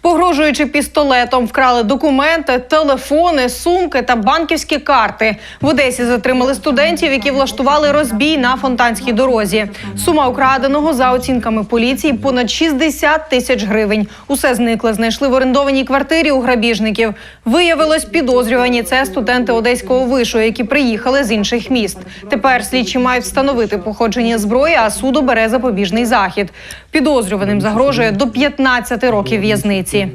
Погрожуючи пістолетом, вкрали документи, телефони, сумки та банківські карти. В Одесі затримали студентів, які влаштували розбій на фонтанській дорозі. Сума украденого за оцінками поліції понад 60 тисяч гривень. Усе зникле. Знайшли в орендованій квартирі у грабіжників. Виявилось, підозрювані це студенти одеського вишу, які приїхали з інших міст. Тепер слідчі мають встановити походження зброї, а суд обере запобіжний захід. Підозрюваним загрожує до 15 років в'язниці.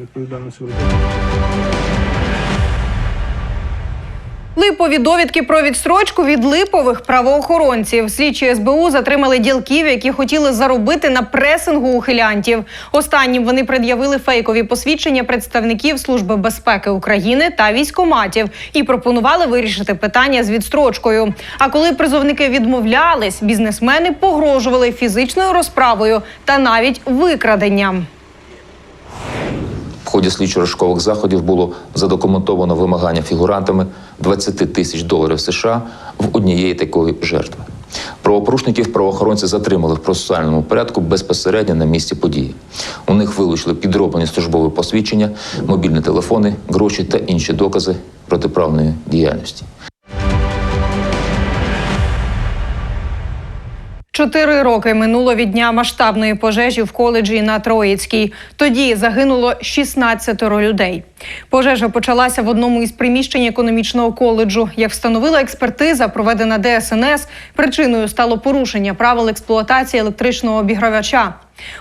Липові довідки про відстрочку від липових правоохоронців. Слідчі СБУ затримали ділків, які хотіли заробити на пресингу ухилянтів. Останнім вони пред'явили фейкові посвідчення представників Служби безпеки України та військоматів і пропонували вирішити питання з відстрочкою. А коли призовники відмовлялись, бізнесмени погрожували фізичною розправою та навіть викраденням. Ході слідчо-розшукових заходів було задокументовано вимагання фігурантами 20 тисяч доларів США в однієї такої жертви. Правопорушників правоохоронці затримали в процесуальному порядку безпосередньо на місці події. У них вилучили підроблені службові посвідчення, мобільні телефони, гроші та інші докази протиправної діяльності. Чотири роки минуло від дня масштабної пожежі в коледжі на Троїцькій. Тоді загинуло 16 людей. Пожежа почалася в одному із приміщень економічного коледжу. Як встановила експертиза, проведена ДСНС, причиною стало порушення правил експлуатації електричного обігравача.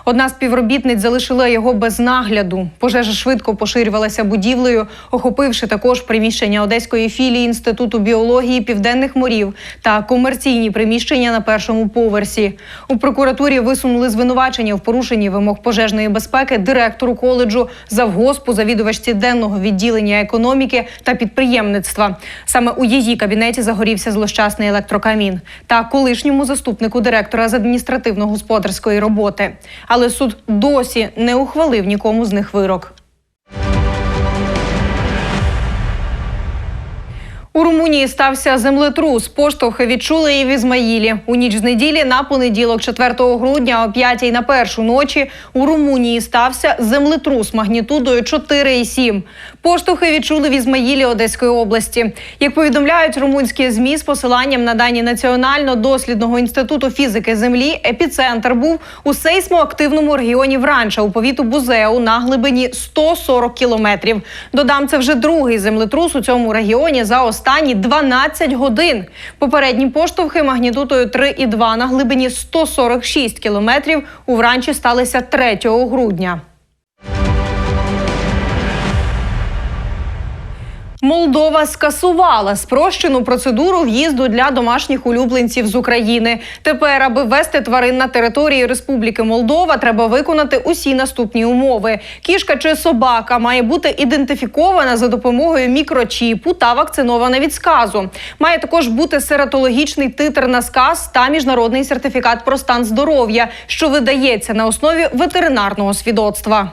Одна співробітниць залишила його без нагляду. Пожежа швидко поширювалася будівлею, охопивши також приміщення одеської філії інституту біології південних морів та комерційні приміщення на першому поверсі. У прокуратурі висунули звинувачення в порушенні вимог пожежної безпеки директору коледжу, завгоспу, завідувачці денного відділення економіки та підприємництва. Саме у її кабінеті загорівся злощасний електрокамін та колишньому заступнику директора з адміністративно-господарської роботи. Але суд досі не ухвалив нікому з них вирок. У Румунії стався землетрус. Поштовхи відчули і в Ізмаїлі. У ніч з неділі на понеділок, 4 грудня, о 5 на першу ночі у Румунії стався землетрус магнітудою 4,7. Поштовхи відчули в Ізмаїлі Одеської області. Як повідомляють румунські змі з посиланням на дані Національно-дослідного інституту фізики землі, епіцентр був у сейсмоактивному регіоні Вранча у повіту Бузеу на глибині 140 кілометрів. Додам, це вже другий землетрус у цьому регіоні за останні 12 годин. Попередні поштовхи магнітутою 3,2 на глибині 146 кілометрів у Вранчі сталися 3 грудня. Молдова скасувала спрощену процедуру в'їзду для домашніх улюбленців з України. Тепер, аби ввести тварин на території Республіки Молдова, треба виконати усі наступні умови. Кішка чи собака має бути ідентифікована за допомогою мікрочіпу та вакцинована від сказу. Має також бути сератологічний титр на сказ та міжнародний сертифікат про стан здоров'я, що видається на основі ветеринарного свідоцтва.